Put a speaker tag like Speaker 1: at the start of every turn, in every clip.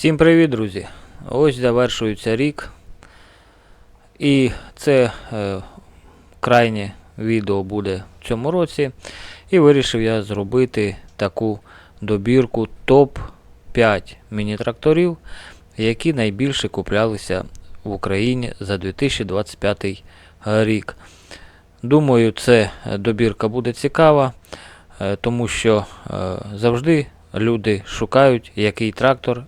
Speaker 1: Всім привіт, друзі! Ось завершується рік. І це е, крайнє відео буде в цьому році. І вирішив я зробити таку добірку топ-5 міні-тракторів, які найбільше куплялися в Україні за 2025 рік. Думаю, це добірка буде цікава, е, тому що е, завжди люди шукають, який трактор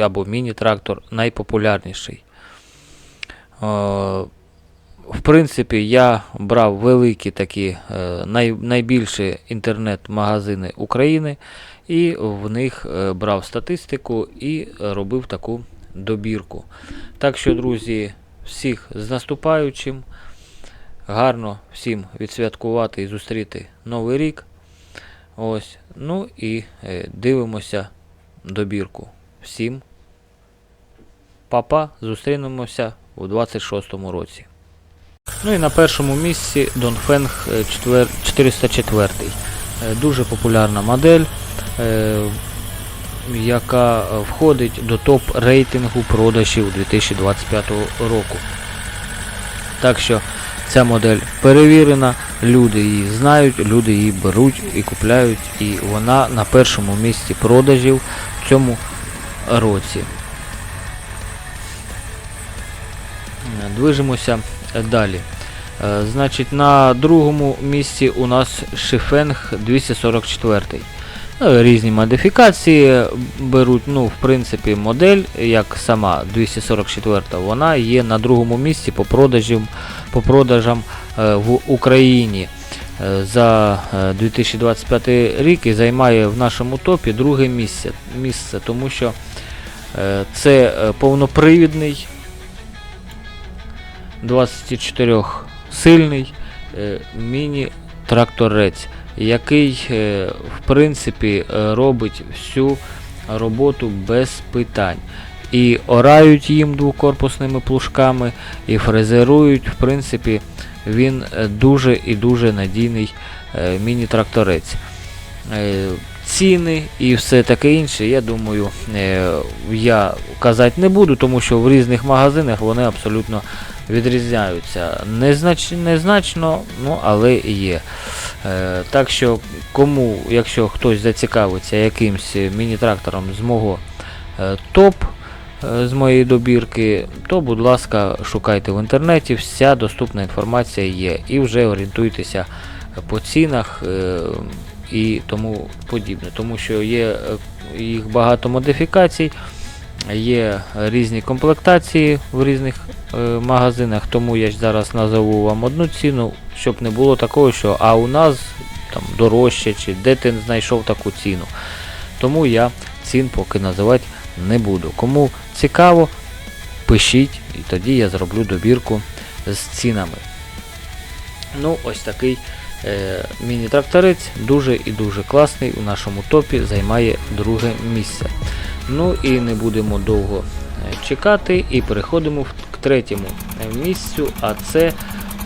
Speaker 1: або міні-трактор найпопулярніший. Е, В принципі, я брав великі такі е, най, найбільші інтернет-магазини України і в них е, брав статистику і робив таку добірку. Так що, друзі, всіх з наступаючим. Гарно всім відсвяткувати і зустріти Новий рік. Ось. Ну і дивимося добірку. Всім папа, зустрінемося у 26-му році. Ну і на першому місці Донфенг 404. Е, Дуже популярна модель, е, яка е, входить до топ рейтингу продажів 2025 року. Так що ця модель перевірена, люди її знають, люди її беруть і купляють, і вона на першому місці продажів в цьому році. Движемося далі. Е, Значить, на другому місці у нас Шифенг 244. Е, Різні модифікації беруть, ну, в принципі, модель, як сама 244, вона є на другому місці по продажам, по продажам е, в Україні за е, 2025 рік і займає в нашому топі друге місце, місце тому що це е, повнопривідний 24 сильний е, міні-тракторець, який е, в принципі е, робить всю роботу без питань. І орають їм двокорпусними плужками, і фрезерують. В принципі, він е, дуже і дуже надійний е, міні-тракторець. Е, Ціни і все таке інше, я думаю, е, я казати не буду, тому що в різних магазинах вони абсолютно відрізняються. Незнач, незначно, ну, але є. Е, так що, кому, якщо хтось зацікавиться якимсь міні-трактором з мого е, топ е, з моєї добірки, то, будь ласка, шукайте в інтернеті, вся доступна інформація є. І вже орієнтуйтеся по цінах е, і тому подібне. Тому що є е, їх багато модифікацій. Є різні комплектації в різних е, магазинах, тому я зараз назову вам одну ціну, щоб не було такого, що а у нас там дорожче, чи де ти знайшов таку ціну. Тому я цін поки називати не буду. Кому цікаво, пишіть, і тоді я зроблю добірку з цінами. Ну, ось такий міні-тракторець, дуже і дуже класний у нашому топі, займає друге місце. Ну і не будемо довго е, чекати і переходимо к третьому е, місцю, а це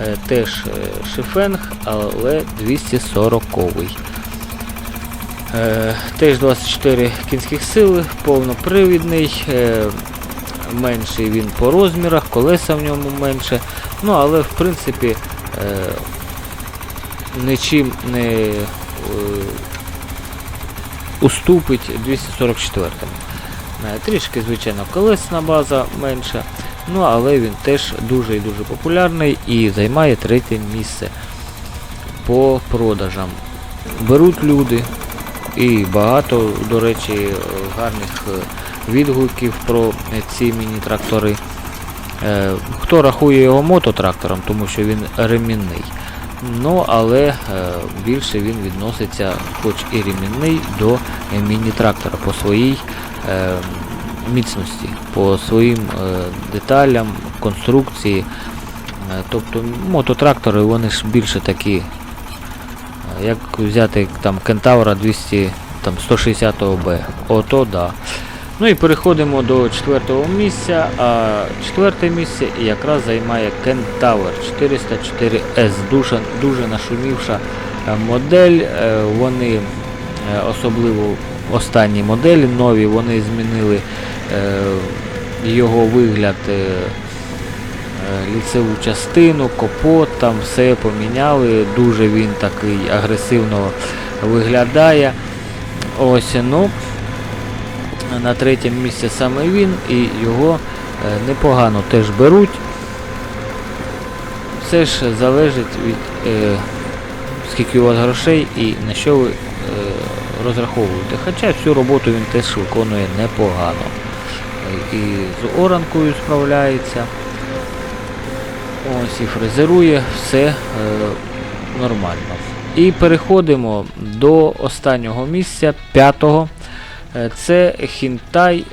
Speaker 1: е, теж е, шифенг, але 240-й. Е, теж 24 кінських сили, повнопривідний, е, менший він по розмірах, колеса в ньому менше. Ну, але в принципі е, нічим не е, уступить 244 Е, Трішки, звичайно, колесна база менша, ну але він теж дуже і дуже популярний і займає третє місце по продажам. Беруть люди і багато, до речі, гарних е, відгуків про ці міні-трактори. Хто рахує його мототрактором, тому що він ремінний. Ну, але е, більше він відноситься, хоч і ремінний, до е, міні-трактора по своїй е, міцності, по своїм деталям, конструкції. Тобто мототрактори вони ж більше такі, як взяти там Кентавра 200, там 160 Б. Ото да. Ну і переходимо до четвертого місця. А четверте місце якраз займає Kentaur 404S. Дуже, дуже нашумівша е, модель. Е, Вони е, особливо останні моделі нові, вони змінили його вигляд, ліцеву частину, капот, там все поміняли. Дуже він такий агресивно виглядає. Ось, ну, на третьому місці саме він і його е, непогано теж беруть. Все ж залежить від е, скільки у вас грошей і на що ви е, розраховуєте. Хоча всю роботу він теж виконує непогано. І з оранкою справляється. Ось і фрезерує все е, нормально. І переходимо до останнього місця, п'ятого. Е, Це Хінтай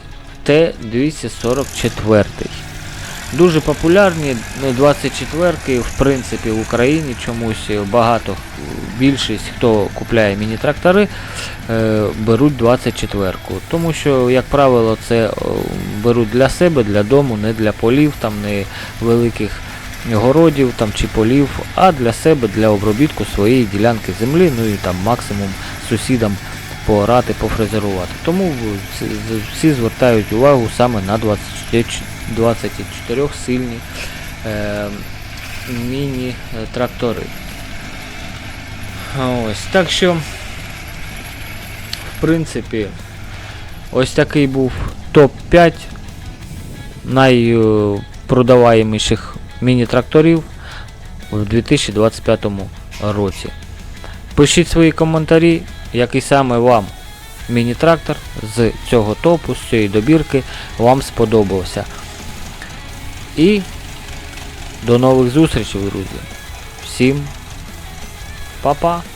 Speaker 1: Т-244. Дуже популярні, ну 24-ки, в принципі, в Україні чомусь багато, більшість, хто купляє міні-трактори, е, беруть 24-ку. Тому що, як правило, це беруть для себе, для дому, не для полів, там не великих городів там, чи полів, а для себе, для обробітку своєї ділянки землі, ну і там максимум сусідам поорати, пофрезерувати. Тому всі звертають увагу саме на 24, 24 сильні е, міні-трактори. Ось, так що, в принципі, ось такий був топ-5 найпродаваєміших міні-тракторів в 2025 році. Пишіть свої коментарі, який саме вам міні-трактор з цього топу, з цієї добірки вам сподобався. І до нових зустрічей, друзі. Всім па-па!